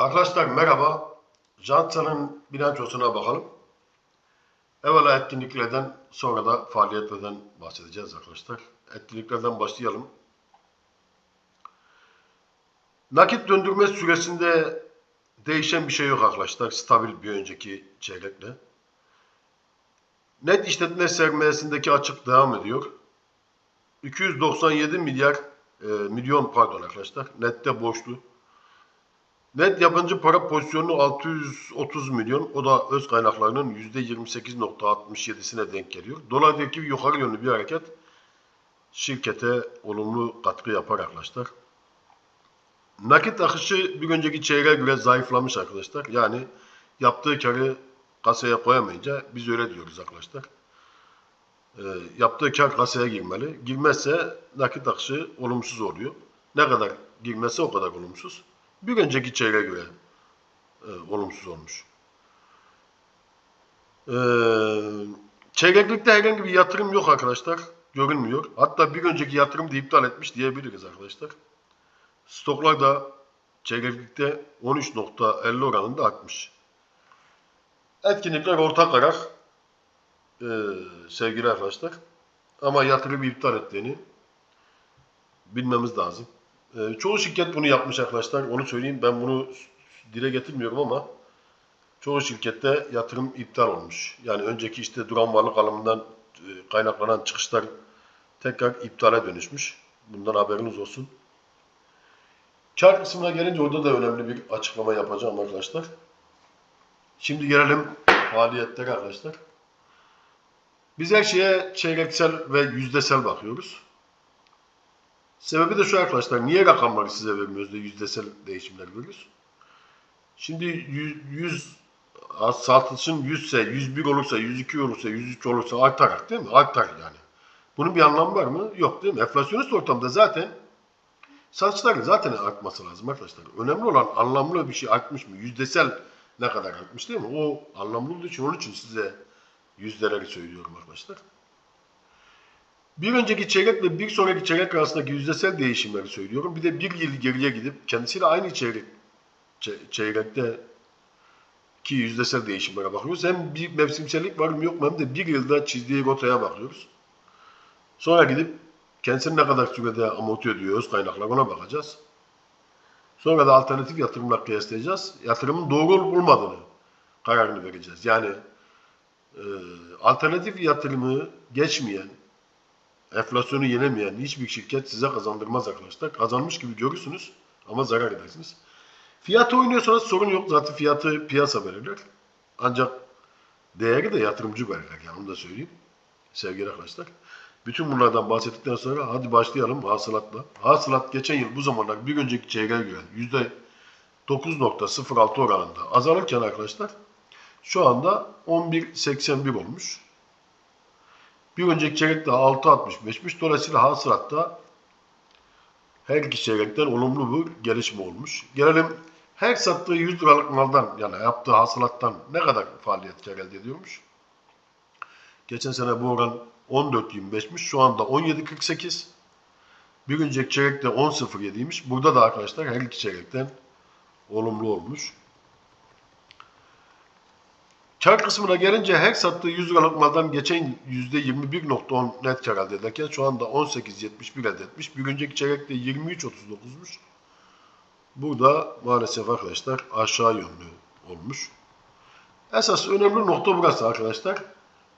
Arkadaşlar merhaba. Jantsa'nın bilançosuna bakalım. Evvela etkinliklerden sonra da faaliyetlerden bahsedeceğiz arkadaşlar. Etkinliklerden başlayalım. Nakit döndürme süresinde değişen bir şey yok arkadaşlar. Stabil bir önceki çeyrekle. Net işletme sermayesindeki açık devam ediyor. 297 milyar e, milyon pardon arkadaşlar. Nette borçlu. Net yabancı para pozisyonu 630 milyon. O da öz kaynaklarının %28.67'sine denk geliyor. Dolardaki yukarı yönlü bir hareket şirkete olumlu katkı yapar arkadaşlar. Nakit akışı bir önceki çeyreğe göre zayıflamış arkadaşlar. Yani yaptığı karı kasaya koyamayınca biz öyle diyoruz arkadaşlar. Ee, yaptığı kar kasaya girmeli. Girmezse nakit akışı olumsuz oluyor. Ne kadar girmezse o kadar olumsuz. Bir önceki çeyreğe göre e, olumsuz olmuş. Ee, çeyreklikte herhangi bir yatırım yok arkadaşlar. Görünmüyor. Hatta bir önceki yatırım da iptal etmiş diyebiliriz arkadaşlar. Stoklar da çeyreklikte 13.50 oranında artmış. Etkinlikler ortak karar e, sevgili arkadaşlar. Ama yatırım iptal ettiğini bilmemiz lazım. E, çoğu şirket bunu yapmış arkadaşlar. Onu söyleyeyim. Ben bunu dile getirmiyorum ama çoğu şirkette yatırım iptal olmuş. Yani önceki işte duran varlık alımından e, kaynaklanan çıkışlar tekrar iptale dönüşmüş. Bundan haberiniz olsun. Kar kısmına gelince orada da önemli bir açıklama yapacağım arkadaşlar. Şimdi gelelim faaliyetlere arkadaşlar. Biz her şeye çeyreksel ve yüzdesel bakıyoruz. Sebebi de şu arkadaşlar. Niye rakamları size vermiyoruz da yüzdesel değişimler veriyoruz? Şimdi 100, 100 satışın 100 ise, 101 olursa, 102 olursa, 103 olursa artar değil mi? Artar yani. Bunun bir anlamı var mı? Yok değil mi? Enflasyonist ortamda zaten satışların zaten artması lazım arkadaşlar. Önemli olan anlamlı bir şey artmış mı? Yüzdesel ne kadar artmış değil mi? O anlamlı olduğu için onun için size yüzdeleri söylüyorum arkadaşlar. Bir önceki çeyrek ve bir sonraki çeyrek arasındaki yüzdesel değişimleri söylüyorum. Bir de bir yıl geriye gidip kendisiyle aynı çeyrek çe- çeyrekte ki yüzdesel değişimlere bakıyoruz. Hem bir mevsimsellik var mı yok mu hem de bir yılda çizdiği rotaya bakıyoruz. Sonra gidip kendisini ne kadar sürede amorti ediyor öz kaynaklar ona bakacağız. Sonra da alternatif yatırımla kıyaslayacağız. Yatırımın doğru olup olmadığını kararını vereceğiz. Yani e, alternatif yatırımı geçmeyen, enflasyonu yenemeyen hiçbir şirket size kazandırmaz arkadaşlar. Kazanmış gibi görürsünüz ama zarar edersiniz. Fiyatı oynuyorsanız sorun yok. Zaten fiyatı piyasa belirler. Ancak değeri de yatırımcı belirler. Yani onu da söyleyeyim. Sevgili arkadaşlar. Bütün bunlardan bahsettikten sonra hadi başlayalım hasılatla. Hasılat geçen yıl bu zamanlar bir önceki çeyreğe göre yüzde 9.06 oranında azalırken arkadaşlar şu anda 11.81 olmuş. Bir önceki çeyrekte 6.65'miş. Dolayısıyla hasılatta her iki çeyrekten olumlu bir gelişme olmuş. Gelelim her sattığı 100 liralık maldan yani yaptığı hasılattan ne kadar faaliyet kar elde ediyormuş? Geçen sene bu oran 14.25'miş. Şu anda 17.48. Bir önceki çeyrekte 10.07'ymiş. Burada da arkadaşlar her iki çeyrekten olumlu olmuş. Kar kısmına gelince her sattığı 100 liralık maldan geçen %21.10 net kar elde ederken şu anda 18.71 elde etmiş. Bir önceki çeyrekte 23.39'muş. Burada maalesef arkadaşlar aşağı yönlü olmuş. Esas önemli nokta burası arkadaşlar.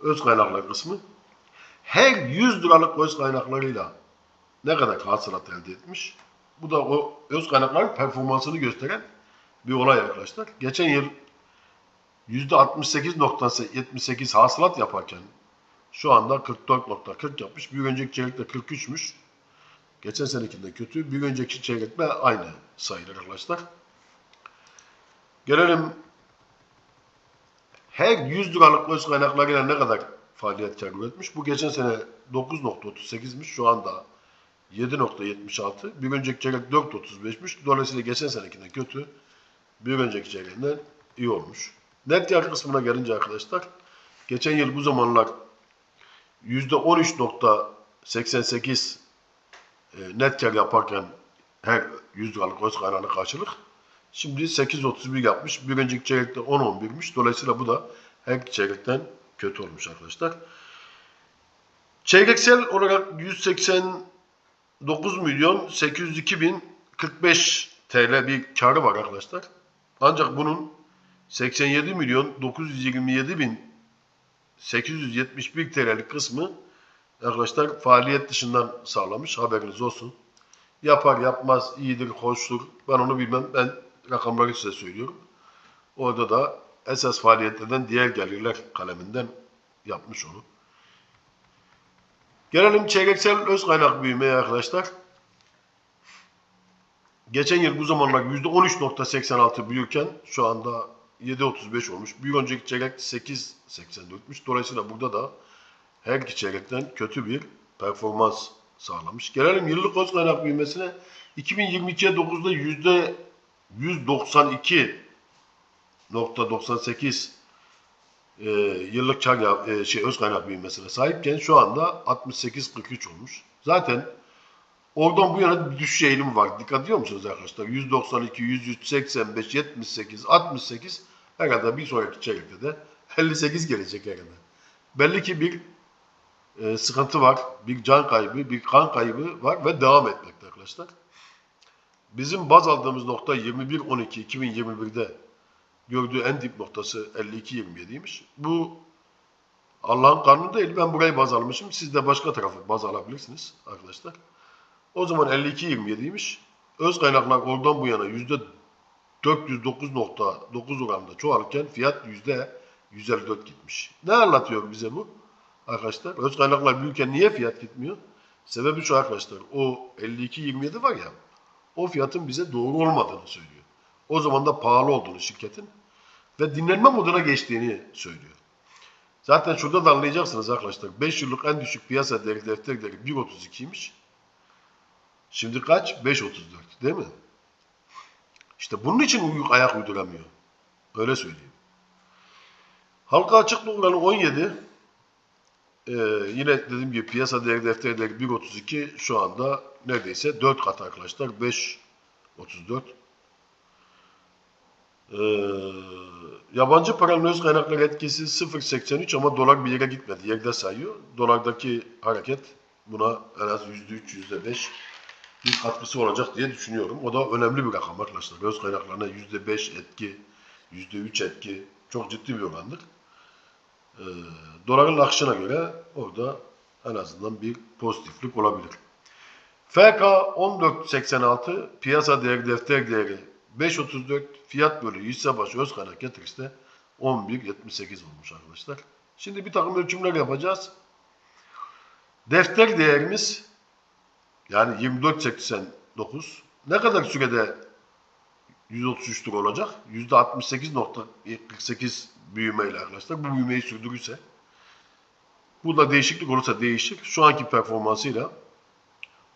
Öz kaynaklar kısmı. Her 100 liralık öz kaynaklarıyla ne kadar hasılat elde etmiş? Bu da o öz kaynakların performansını gösteren bir olay arkadaşlar. Geçen yıl %68.78 hasılat yaparken şu anda 44.40 yapmış. Bir önceki çeyrekte 43'müş. Geçen senekinde kötü. Bir önceki çeyrekle aynı sayılır arkadaşlar. Gelelim her 100 liralık öz kaynaklarıyla ne kadar faaliyet kar üretmiş? Bu geçen sene 9.38'miş. Şu anda 7.76. Bir önceki çeyrek 4.35'miş. Dolayısıyla geçen senekinde kötü. Bir önceki çeyreğinden iyi olmuş. Net kar kısmına gelince arkadaşlar geçen yıl bu zamanlar %13.88 e, net kar yaparken her 100 liralık öz kaynağına karşılık Şimdi 8.31 yapmış. Bir önceki çeyrekte 10.11'miş. Dolayısıyla bu da her çeyrekten kötü olmuş arkadaşlar. Çeyreksel olarak 189 milyon 802 bin 45 TL bir karı var arkadaşlar. Ancak bunun 87 milyon 927 bin 871 TL'lik kısmı arkadaşlar faaliyet dışından sağlamış. Haberiniz olsun. Yapar yapmaz iyidir, hoştur. Ben onu bilmem. Ben rakamları size söylüyorum. Orada da esas faaliyetlerden diğer gelirler kaleminden yapmış onu. Gelelim çeyreksel öz kaynak büyümeye arkadaşlar. Geçen yıl bu zamanlar %13.86 büyürken şu anda 7.35 olmuş. Bir önceki çeyrek 8.84'müş. Dolayısıyla burada da her iki çeyrekten kötü bir performans sağlamış. Gelelim yıllık öz kaynak büyümesine. 2022'ye 9'da yüzde 192.98 e, yıllık kar e, şey öz kaynak büyümesine sahipken şu anda 68.43 olmuş. Zaten oradan bu yana bir düşüş eğilimi var. Dikkat ediyor musunuz arkadaşlar? 192, 103, 85, 78, 68 herhalde bir sonraki çeyrekte de 58 gelecek herhalde. Belli ki bir e, sıkıntı var, bir can kaybı, bir kan kaybı var ve devam etmekte arkadaşlar. Bizim baz aldığımız nokta 21-12-2021'de gördüğü en dip noktası 52-27'ymiş. Bu Allah'ın kanunu değil. Ben burayı baz almışım. Siz de başka tarafı baz alabilirsiniz arkadaşlar. O zaman 52-27'ymiş. Öz kaynaklar oradan bu yana yüzde 409.9 oranında çoğalırken fiyat yüzde 154 gitmiş. Ne anlatıyor bize bu? Arkadaşlar öz kaynaklar büyürken niye fiyat gitmiyor? Sebebi şu arkadaşlar. O 52-27 var ya o fiyatın bize doğru olmadığını söylüyor. O zaman da pahalı olduğunu şirketin ve dinlenme moduna geçtiğini söylüyor. Zaten şurada da anlayacaksınız arkadaşlar. 5 yıllık en düşük piyasa değeri defter değeri 1.32'ymiş. Şimdi kaç? 5.34 değil mi? İşte bunun için uyuk ayak uyduramıyor. Öyle söyleyeyim. Halka açıklık oranı 17. Ee, yine dediğim gibi piyasa değeri defter değeri 1.32 şu anda neredeyse 4 kat arkadaşlar. 5.34. Ee, yabancı paranın öz kaynaklar etkisi 0.83 ama dolar bir yere gitmedi. Yerde sayıyor. Dolardaki hareket buna en az %3, %5 bir katkısı olacak diye düşünüyorum. O da önemli bir rakam arkadaşlar. Öz kaynaklarına %5 etki, %3 etki çok ciddi bir orandır. Ee, doların akışına göre orada en azından bir pozitiflik olabilir. FK 14.86 piyasa değeri defter değeri 5.34 fiyat bölü hisse başı öz kaynak getirisi de 11.78 olmuş arkadaşlar. Şimdi bir takım ölçümler yapacağız. Defter değerimiz yani 24.89 ne kadar sürede 133 lira olacak? %68.48 büyümeyle arkadaşlar. Bu büyümeyi sürdürürse burada değişiklik olursa değişir. Şu anki performansıyla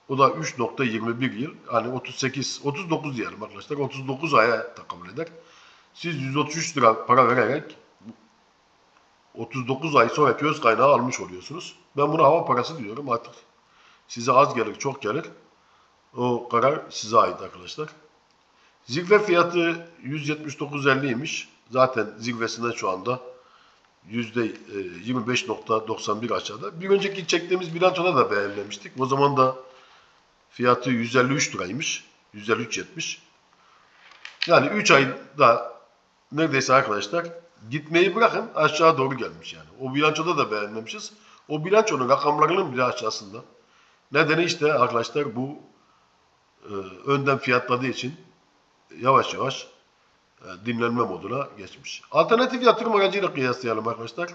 o da 3.21 yıl. Hani 38, 39 diyelim arkadaşlar. 39 aya takamül eder. Siz 133 lira para vererek 39 ay sonraki öz kaynağı almış oluyorsunuz. Ben buna hava parası diyorum artık. Size az gelir, çok gelir. O karar size ait arkadaşlar. Zirve fiyatı 179.50'ymiş. Zaten zirvesinden şu anda %25.91 aşağıda. Bir önceki çektiğimiz bilançoda da beğenmemiştik. O zaman da fiyatı 153 liraymış. 153.70. Yani 3 ayda neredeyse arkadaşlar gitmeyi bırakın aşağı doğru gelmiş yani. O bilançoda da beğenmemişiz. O bilançonun rakamlarının bile aşağısında. Nedeni işte arkadaşlar bu e, önden fiyatladığı için yavaş yavaş e, dinlenme moduna geçmiş. Alternatif yatırım aracıyla kıyaslayalım arkadaşlar.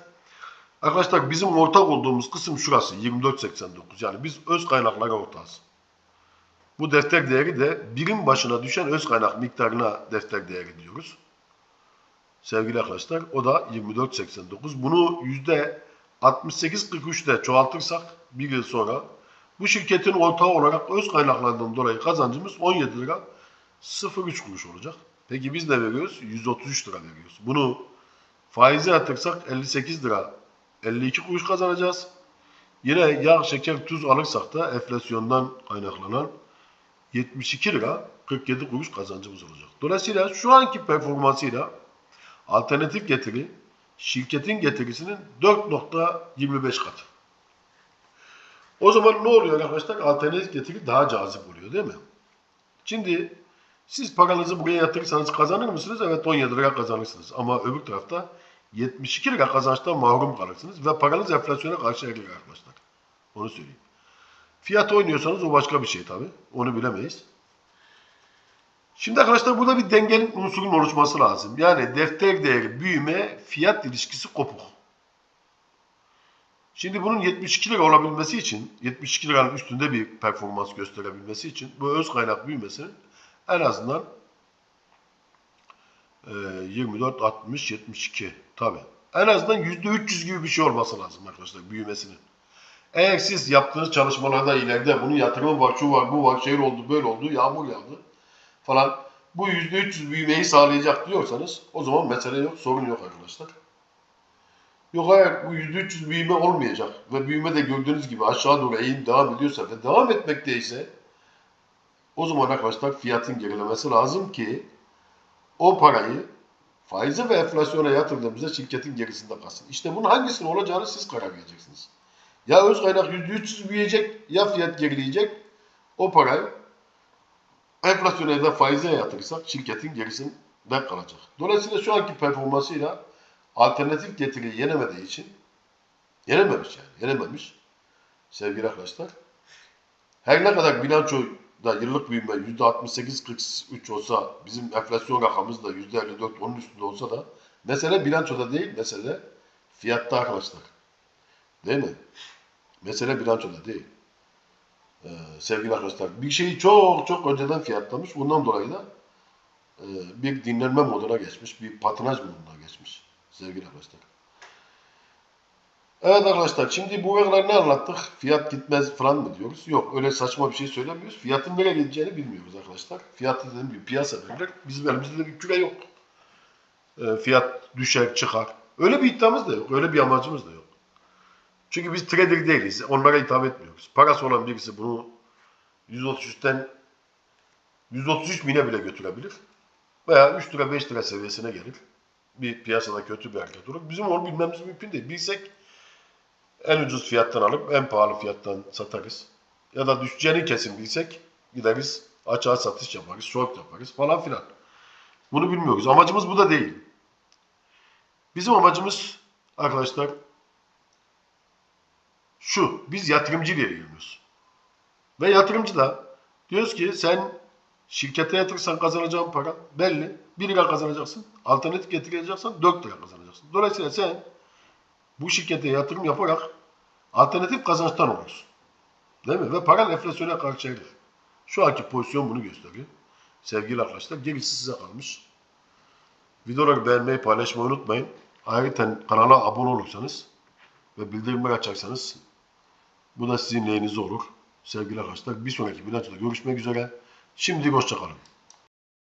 Arkadaşlar bizim ortak olduğumuz kısım şurası 24.89. Yani biz öz kaynaklara ortağız. Bu defter değeri de birim başına düşen öz kaynak miktarına defter değeri diyoruz. Sevgili arkadaşlar o da 24.89. Bunu %68.43'te çoğaltırsak bir yıl sonra bu şirketin ortağı olarak öz kaynaklarından dolayı kazancımız 17 lira 0,3 kuruş olacak. Peki biz ne veriyoruz? 133 lira veriyoruz. Bunu faize yatırsak 58 lira 52 kuruş kazanacağız. Yine yağ, şeker, tuz alırsak da enflasyondan kaynaklanan 72 lira 47 kuruş kazancımız olacak. Dolayısıyla şu anki performansıyla alternatif getiri şirketin getirisinin 4.25 katı. O zaman ne oluyor arkadaşlar? Alternatif getiri daha cazip oluyor değil mi? Şimdi siz paranızı buraya yatırırsanız kazanır mısınız? Evet 17 lira kazanırsınız. Ama öbür tarafta 72 lira kazançtan mahrum kalırsınız ve paranız enflasyona karşı erir arkadaşlar. Onu söyleyeyim. Fiyat oynuyorsanız o başka bir şey tabi. Onu bilemeyiz. Şimdi arkadaşlar burada bir dengenin unsurun oluşması lazım. Yani defter değeri büyüme fiyat ilişkisi kopuk. Şimdi bunun 72 lira olabilmesi için, 72 liranın üstünde bir performans gösterebilmesi için bu öz kaynak büyümesinin en azından e, 24, 60, 72 tabi. En azından %300 gibi bir şey olması lazım arkadaşlar büyümesinin. Eğer siz yaptığınız çalışmalarda ileride bunun yatırımı var, şu var, bu var, şehir oldu, böyle oldu, yağmur yağdı falan bu %300 büyümeyi sağlayacak diyorsanız o zaman mesele yok, sorun yok arkadaşlar. Yok eğer bu %300 büyüme olmayacak ve büyüme de gördüğünüz gibi aşağı doğru eğim devam ediyorsa ve devam etmekteyse o zaman arkadaşlar fiyatın gerilemesi lazım ki o parayı faize ve enflasyona yatırdığımızda şirketin gerisinde kalsın. İşte bunun hangisinin olacağını siz karar vereceksiniz. Ya öz kaynak %300 büyüyecek ya fiyat gerileyecek. O parayı enflasyona ya da faize yatırırsak şirketin gerisinde kalacak. Dolayısıyla şu anki performansıyla alternatif getiriyi yenemediği için yenememiş yani yenememiş sevgili arkadaşlar. Her ne kadar bilançoda yıllık büyüme %68-43 olsa bizim enflasyon rakamımız da %54 onun üstünde olsa da mesele bilançoda değil mesele fiyatta arkadaşlar. Değil mi? Mesele bilançoda değil. Ee, sevgili arkadaşlar bir şeyi çok çok önceden fiyatlamış. Bundan dolayı da e, bir dinlenme moduna geçmiş. Bir patinaj moduna geçmiş. Sevgili arkadaşlar. Evet arkadaşlar şimdi bu kadar ne anlattık? Fiyat gitmez falan mı diyoruz? Yok öyle saçma bir şey söylemiyoruz. Fiyatın nereye gideceğini bilmiyoruz arkadaşlar. Fiyatı dediğim gibi piyasa belirler. Bizim elimizde de bir küre yok. Ee, fiyat düşer çıkar. Öyle bir iddiamız da yok. Öyle bir amacımız da yok. Çünkü biz trader değiliz. Onlara hitap etmiyoruz. Parası olan birisi bunu 133'ten 133 bine bile götürebilir. Veya 3 lira 5 lira seviyesine gelir. Bir piyasada kötü bir hareket olur. Bizim onu bilmemiz mümkün değil. Bilsek en ucuz fiyattan alıp en pahalı fiyattan satarız. Ya da düşeceğini kesin bilsek gideriz açığa satış yaparız, short yaparız falan filan. Bunu bilmiyoruz. Amacımız bu da değil. Bizim amacımız arkadaşlar şu. Biz yatırımcı diye giriyoruz. Ve yatırımcı da diyoruz ki sen şirkete yatırırsan kazanacağın para belli. 1 lira kazanacaksın. Alternatif getireceksen 4 lira kazanacaksın. Dolayısıyla sen bu şirkete yatırım yaparak alternatif kazançtan olursun. Değil mi? Ve paran enflasyona karşı erir. Şu anki pozisyon bunu gösteriyor. Sevgili arkadaşlar gerisi size kalmış. Videoları beğenmeyi, paylaşmayı unutmayın. Ayrıca kanala abone olursanız ve bildirimleri açarsanız bu da sizin lehinize olur. Sevgili arkadaşlar bir sonraki bilançoda görüşmek üzere. Şimdi hoşçakalın.